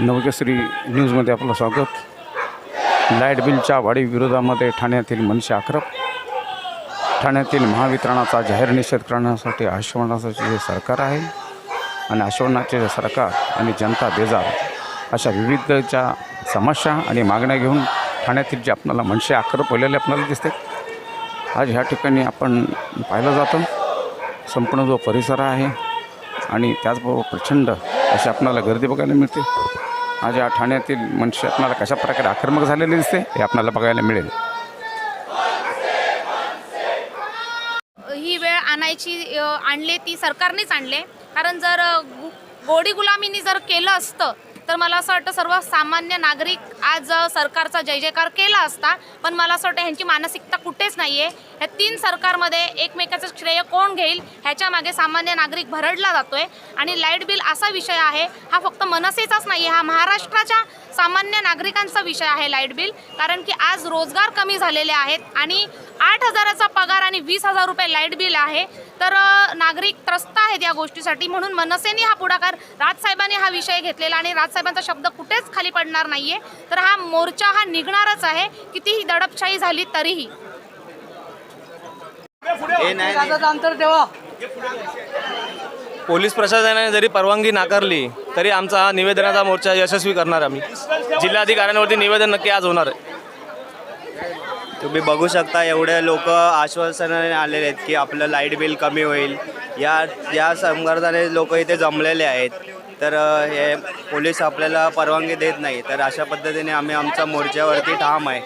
नवकेसरी न्यूजमध्ये आपलं स्वागत. लाइट बिलच्या वाढीविरोधामध्ये ठाण्यातील मनसे आक्रप. ठाण्यातील महावितरणाचा जाहीर निषेध करण्यासाठी आश्वासनाचे जे सरकार आहे आणि आश्वासनाचे जे सरकार आणि जनता बेजार अशा विविधच्या समस्या आणि मागण्या घेऊन ठाण्यातील जे आपल्याला मनसे आक्रप होलेले आपल्याला दिसते आज ह्या ठिकाणी आपण पाहिलं जातं. संपूर्ण जो परिसर आहे आणि त्याचबरोबर प्रचंड अशी आपल्याला गर्दी बघायला मिळते. आज या ठाण्यातील मनुष्य आपणाला कशा प्रकारे आक्रमक झालेले दिसते हे आपल्याला बघायला मिळेल. ही वेळ आणायची आणले ती सरकारनेच आणले. कारण जर गोडी गुलामीनी जर केलं असतं तर मला असं वाटतं सर्व सामान्य नागरिक आज सरकारचा जय जयकार केला असता पण मला असं वाटतं ह्यांची मानसिकता कुठेच नाही आहे ह्या तीन सरकारमध्ये एकमेकाचं श्रेय कोण घेईल ह्याच्या मागे सामान्य नागरिक भरडला जातोय. आणि लाइट बिल असा विषय आहे हा फक्त मनसेचाच नाही आहे हा महाराष्ट्राच्या सामान्य नागरिकांचा विषय आहे लाइट बिल. कारण की आज रोजगार कमी झालेले आहेत आणि आठ हजाराचा पगार आणि वीस हजार रुपये लाइट बिल आहे. तर नागरिक त्रस्त आहेत या गोष्टीसाठी. म्हणून मनसेने हा पुढाकार राजसाहेबांनी हा विषय घेतलेला आणि राजसाहेबांचा शब्द कुठेच खाली पडणार नाहीये. तर हा मोर्चा हा निघणारच आहे. कितीही दडपशाही झाली तरीही. हे नाही नाही. अंतर ठेवा. पोलीस प्रशासनाने जरी परवानगी नाकारली तरी आमचा हा निवेदनाचा मोर्चा यशस्वी करणार आम्ही. जिल्हाधिकाऱ्यांवरती निवेदन नक्की आज होणार आहे. तुम्ही बघू शकता एवढे लोक आश्वासनाने आलेले आहेत की आपलं लाइट बिल कमी होईल. या या संघर्षाने लोक इथे जमलेले आहेत. तर हे पोलीस आपल्याला परवानगी देत नाही. तर अशा पद्धतीने आम्ही आमच्या मोर्चावरती ठाम आहे.